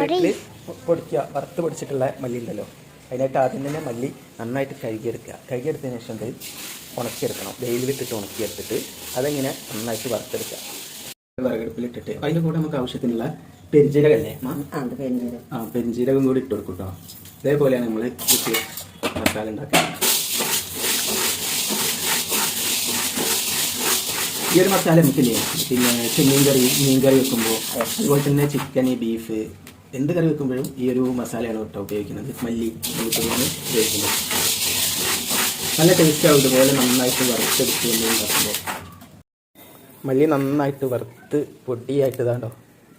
വീട്ടിൽ. പൊടിക്കുക. വറുത്ത് പൊടിച്ചിട്ടുള്ള മല്ലി ഉണ്ടല്ലോ അതിനായിട്ട് ആദ്യം തന്നെ മല്ലി നന്നായിട്ട് കഴുകിയെടുക്കുക. കഴുകിയെടുത്തതിന് ശേഷം ഇത് ഉണക്കിയെടുക്കണം. വെയിലിട്ടിട്ട് ഉണക്കിയെടുത്തിട്ട് അതെങ്ങനെ നന്നായിട്ട് വറുത്തെടുക്കുക. വിറകടുപ്പിലിട്ടിട്ട് അതിന്റെ കൂടെ നമുക്ക് ആവശ്യത്തിനുള്ള പെരിഞ്ചീരകല്ലേ? ആ പെരിഞ്ചീരകം. കൂടി ഇട്ട് കൊടുക്കും കേട്ടോ ഇതേപോലെയാണ് നമ്മൾ വീട്ടിൽ മസാല ഉണ്ടാക്കുന്നത്. ഈ ഒരു മസാല നമുക്കില്ലേ പിന്നെ ചെമ്മീൻ കറി മീൻ കറി വെക്കുമ്പോൾ അതുപോലെ തന്നെ ചിക്കൻ ബീഫ് എന്ത് കറി വെക്കുമ്പോഴും ഈ ഒരു മസാലയാണ് കേട്ടോ ഉപയോഗിക്കുന്നത്. മല്ലി വെളുത്തുള്ളിയാണ് ഉപയോഗിക്കുന്നത് നല്ല ടേസ്റ്റ് ആവും ഇതുപോലെ നന്നായിട്ട് വറുത്തെടുത്ത് ഉണ്ടാക്കുമ്പോൾ. മല്ലി നന്നായിട്ട് വറുത്ത് പൊടിയായിട്ട് ഇതാണ്ടോ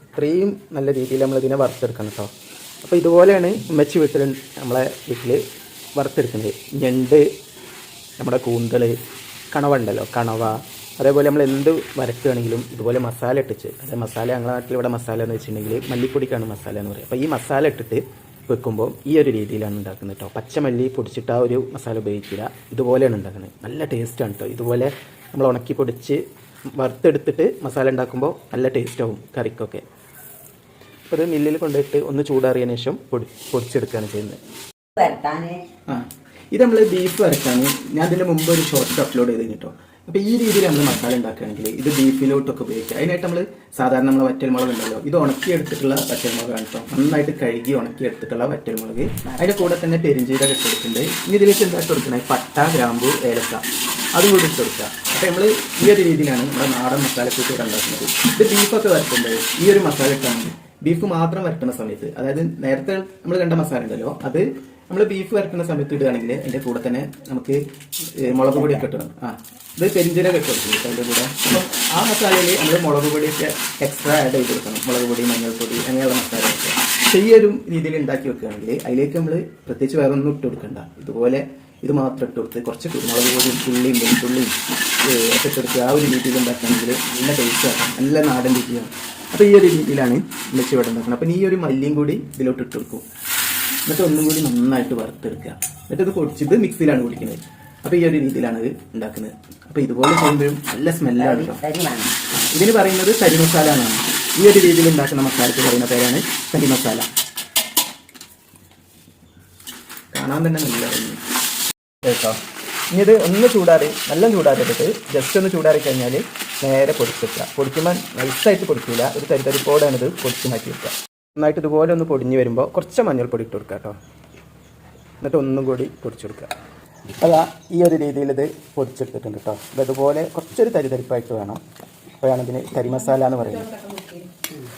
ഇത്രയും നല്ല രീതിയിൽ നമ്മൾ ഇതിനെ വറുത്തെടുക്കണം കേട്ടോ. അപ്പോൾ ഇതുപോലെയാണ് ഉമ്മച്ചി വീട്ടിൽ നമ്മളെ വീട്ടിൽ വറുത്തെടുക്കുന്നത്. ഞണ്ട് നമ്മുടെ കൂന്തൽ കണവ ഉണ്ടല്ലോ കണവ അതേപോലെ നമ്മൾ എന്ത് വരക്കുകയാണെങ്കിലും ഇതുപോലെ മസാല ഇട്ടിച്ച് അതായത് മസാല ഞങ്ങളുടെ നാട്ടിൽ ഇവിടെ മസാല എന്ന് വെച്ചിട്ടുണ്ടെങ്കിൽ മല്ലിപ്പൊടിക്കാണ് മസാല എന്ന് പറയുക അപ്പോൾ ഈ മസാല ഇട്ടിട്ട് വെക്കുമ്പോൾ ഈ ഒരു രീതിയിലാണ് ഉണ്ടാക്കുന്നത് കേട്ടോ പച്ചമല്ലി പൊടിച്ചിട്ട് ആ ഒരു മസാല ഉപയോഗിക്കില്ല. ഇതുപോലെയാണ് ഉണ്ടാക്കുന്നത്. നല്ല ടേസ്റ്റാണ് കേട്ടോ ഇതുപോലെ നമ്മൾ ഉണക്കി പൊടിച്ച് വറുത്തെടുത്തിട്ട് മസാല ഉണ്ടാക്കുമ്പോൾ നല്ല ടേസ്റ്റ് ആവും കറിക്കൊക്കെ. അപ്പോൾ ഇത് മില്ലിൽ കൊണ്ടുപോയിട്ട് ഒന്ന് ചൂടാറിയതിന് ശേഷം പൊടി പൊടിച്ചെടുക്കുകയാണ് ചെയ്യുന്നത്. ഇത് നമ്മൾ ബീഫ് വരക്കാൻ ഞാൻ ഇതിന് മുമ്പ് ഒരു ഷോർട്ട് അപ്ലോഡ് ചെയ്ത് കേട്ടോ അപ്പോൾ ഈ രീതിയിൽ നമ്മൾ മസാല ഉണ്ടാക്കുകയാണെങ്കിൽ ഇത് ബീഫിലോട്ടൊക്കെ ഉപയോഗിക്കുക. അതിനായിട്ട് നമ്മൾ സാധാരണ നമ്മൾ വറ്റൽമുളക് ഉണ്ടല്ലോ ഇത് ഉണക്കിയെടുത്തിട്ടുള്ള വറ്റൽമുളകാണ് കേട്ടോ നന്നായിട്ട് കഴുകി ഉണക്കിയെടുത്തിട്ടുള്ള വറ്റൽമുളക്. അതിന്റെ കൂടെ തന്നെ പെരിഞ്ചീരക ഇട്ടെടുക്കുന്നുണ്ട് ഇനി ഇതിലേക്ക് എന്താ കൊടുക്കണേ? പട്ട ഗ്രാമ്പു ഏലക്ക. അതും കൂടി ഇട്ട് കൊടുക്കുക. അപ്പോൾ നമ്മൾ ഈ ഒരു രീതിയിലാണ് നമ്മുടെ നാടൻ മസാല കൂട്ടി ഉണ്ടാക്കുന്നത്. ഇത് ബീഫൊക്കെ വരട്ടുമ്പോൾ ഈ ഒരു മസാല ഇട്ടാൽ ബീഫ് മാത്രം വരട്ടുന്ന സമയത്ത് അതായത് നേരത്തെ നമ്മൾ കണ്ട മസാല ഉണ്ടല്ലോ അത് നമ്മൾ ബീഫ് വരട്ടുന്ന സമയത്ത് ഇടുകയാണെങ്കിൽ അതിന്റെ കൂടെ തന്നെ നമുക്ക് മുളക് മുളക് പൊടിയൊക്കെ ഇട്ടണം ആ ഇത് പെരിഞ്ചീരക ഇട്ട് അതിന്റെ കൂടെ. ആ മസാലയിൽ നമ്മൾ മുളക് പൊടിയൊക്കെ എക്സ്ട്രാ ആഡ് ചെയ്ത് കൊടുക്കണം. മുളക് പൊടി മഞ്ഞൾപ്പൊടി അങ്ങനെയുള്ള മസാലയൊക്കെ ഈ രീതിയിൽ ഉണ്ടാക്കി വെക്കുകയാണെങ്കിൽ അതിലേക്ക് നമ്മൾ പ്രത്യേകിച്ച് വേറെ ഒന്നും ഇട്ട് കൊടുക്കണ്ട. ഇതുപോലെ ഇത് മാത്രം ഇട്ട് കൊടുത്ത് കുറച്ച് കുരുമുളക് പൊടിയും ഉള്ളിയും വെളുത്തുള്ളിയും ഒക്കെ ഇട്ട് കൊടുത്ത് ആ ഒരു രീതിയിൽ ഉണ്ടാക്കുകയാണെങ്കിൽ നല്ല ടേസ്റ്റ് ആക്കാം നല്ല നാടൻ രീതിയാണ്. അപ്പോൾ ഈ ഒരു രീതിയിലാണ് മെച്ചപ്പെടുന്നത് ഇവിടെ അപ്പം ഈ ഒരു മല്ലിയും കൂടി ഇതിലോട്ട് ഇട്ട് കൊടുക്കും. എന്നിട്ട് ഒന്നും കൂടി നന്നായിട്ട് വറുത്തെടുക്കുക. എന്നിട്ട് ഇത് പൊടിച്ചിട്ട് മിക്സിയിലാണ് കുടിക്കുന്നത്. അപ്പോൾ ഈ ഒരു രീതിയിലാണ് ഇത് ഉണ്ടാക്കുന്നത്. അപ്പോൾ ഇതുപോലെ ചെയ്യുമ്പോഴും നല്ല സ്മെല്ലാണ് ഇതിന് പറയുന്നത് കരി മസാല എന്നാണ്. ഈ ഒരു രീതിയിൽ ഉണ്ടാക്കുന്ന മസാലയ്ക്ക് പറയുന്ന പേരാണ് കരി മസാല. കാണാൻ തന്നെ നല്ല. കേട്ടോ. ഇനി ഇത് ഒന്ന് ചൂടാറി നല്ല ചൂടാറിയിട്ട് ജസ്റ്റ് ഒന്ന് ചൂടാറി കഴിഞ്ഞാൽ നേരെ പൊടിച്ചെടുക്കുക. പൊടിക്കുമ്പോൾ നൈസായിട്ട് പൊടിക്കില്ല ഒരു തരിത്തരിപ്പോടെയാണ് ഇത് പൊടിച്ചു മാറ്റി വെക്കുക. നന്നായിട്ട് ഇതുപോലെ ഒന്ന് പൊടിഞ്ഞ് വരുമ്പോൾ കുറച്ച് മഞ്ഞൾപ്പൊടി ഇട്ട് കൊടുക്കുക കേട്ടോ എന്നിട്ട് ഒന്നും കൂടി പൊടിച്ചു കൊടുക്കുക. അതാ ഈ ഒരു രീതിയിൽ ഇത് പൊടിച്ചെടുത്തിട്ടുണ്ട് കേട്ടോ. ഇതുപോലെ കുറച്ചൊരു തരിതരിപ്പായിട്ട് വേണം. അപ്പോഴാണ് ഇതിന് കരിമസാല എന്ന് പറയുന്നത്.